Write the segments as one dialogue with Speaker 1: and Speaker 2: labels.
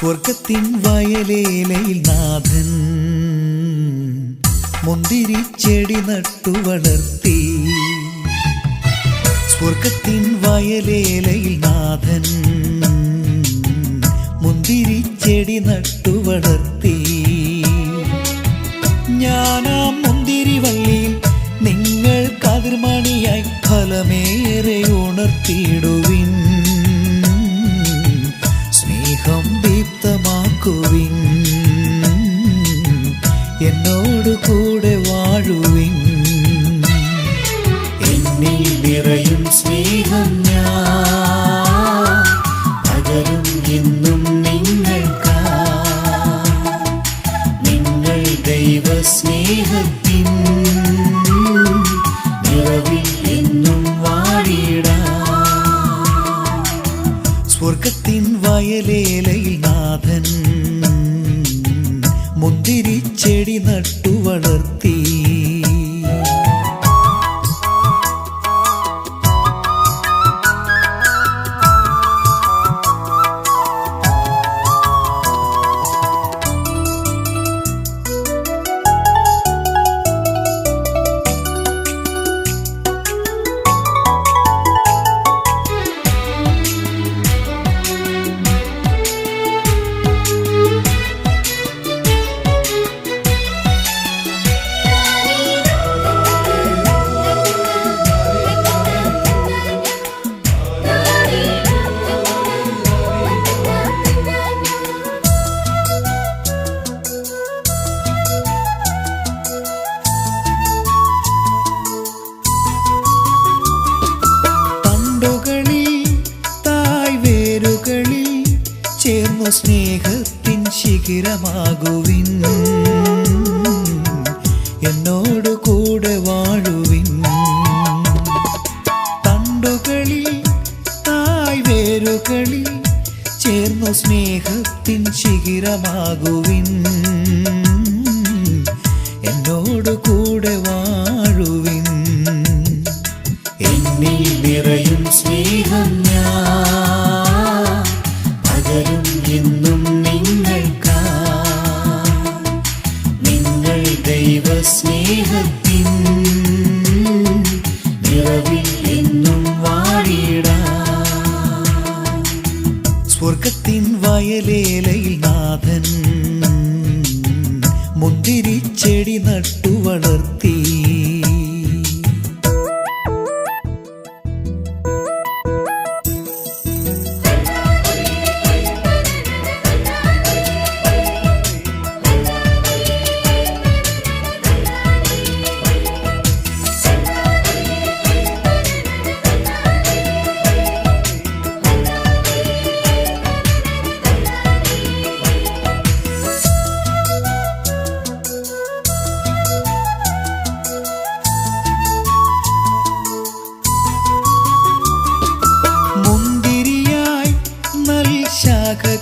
Speaker 1: സ്വർഗത്തിൻ വയലേലയിൽ നാഥൻ മുന്തിരി ചെടി നട്ടു വളർത്തി. സ്വർഗത്തിൻ വയലേലയിൽ നാഥൻ മുന്തിരി ചെടി നട്ടു വളർത്തി. ഞാനാ മുന്തിരി വള്ളിയിൽ നിങ്ങൾ കതിർമണിയായി ഫലമേറെ ഉണർത്തിയിടുവിൻ. ദീപ്തമാക്കുവിൻ എന്നോട് കൂടെ വാഴുവിൻ. എന്നിൽ നിറയും സ്നേഹം ഞാൻ. പകരും എന്നും നിങ്ങൾക്കാ നിങ്ങൾ ദൈവ സ്നേഹത്തിൻ നിറവിൽ എന്നും വാടിയിടാ സ്വർഗത്തിൻ വയലേലയിൽ ചെടി സ്നേഹത്തിൻ ശിഖിരമാകുവിൻ. എന്നോട് കൂടെ വാഴുവിൻ. തണ്ടുകളിൽ തായ് വേരുകളിൽ ചേർന്നു സ്നേഹത്തിൻ ശിഖിരമാകുവിൻ. എന്നോട് കൂടെ വാഴുവിൻ നിങ്ങൾ ദൈവ സ്നേഹത്തിൻ നിറവിൽ എന്നും വാടിയിടാ. സ്വർഗത്തിൻ വയലേലയിൽ നാഥൻ മുന്തിരിച്ചെടി നട്ടു വളർത്തി.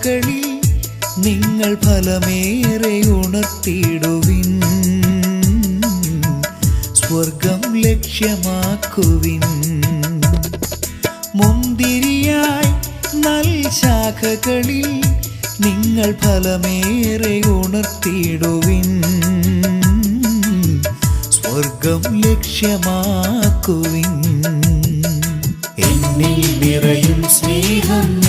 Speaker 1: ശാഖകളിൽ നിങ്ങൾ ഫലമേറെ ഉണർത്തിയിടുവിൻ. സ്വർഗം ലക്ഷ്യമാക്കുവിൻ. മുന്തിരിയായി നൽ ശാഖകളിൽ നിങ്ങൾ ഫലമേറെ ഉണർത്തിയിടുവിൻ. സ്വർഗം ലക്ഷ്യമാക്കുവിൻ. എന്നിൽ നിറയും സ്നേഹം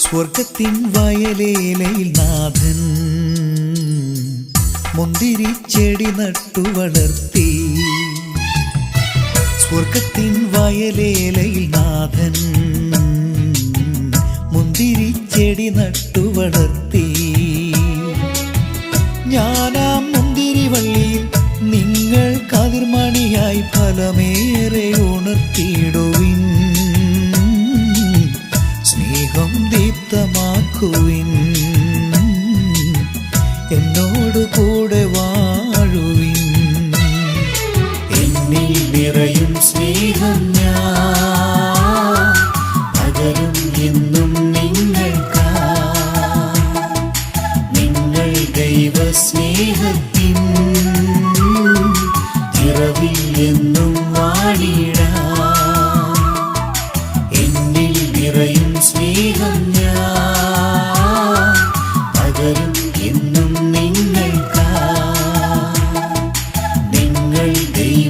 Speaker 1: സ്വർഗത്തിൻ വയലേലയിൽ നാഥൻ മുന്തിരി ചെടി നട്ടു വളർത്തി. സ്വർഗത്തിൻ വയലേലയിൽ നാഥൻ മുന്തിരി ചെടി നട്ടു വളർത്തി. ഞാനാം ഫലമേറെ ഉണർത്തിയിടുവിൻ. സ്നേഹം ദീപ്തമാക്കുവിൻ.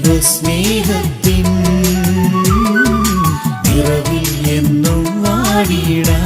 Speaker 1: ദൈവസ്നേഹത്തിൻ നിറവിൽ എന്നും വാടിയിടാ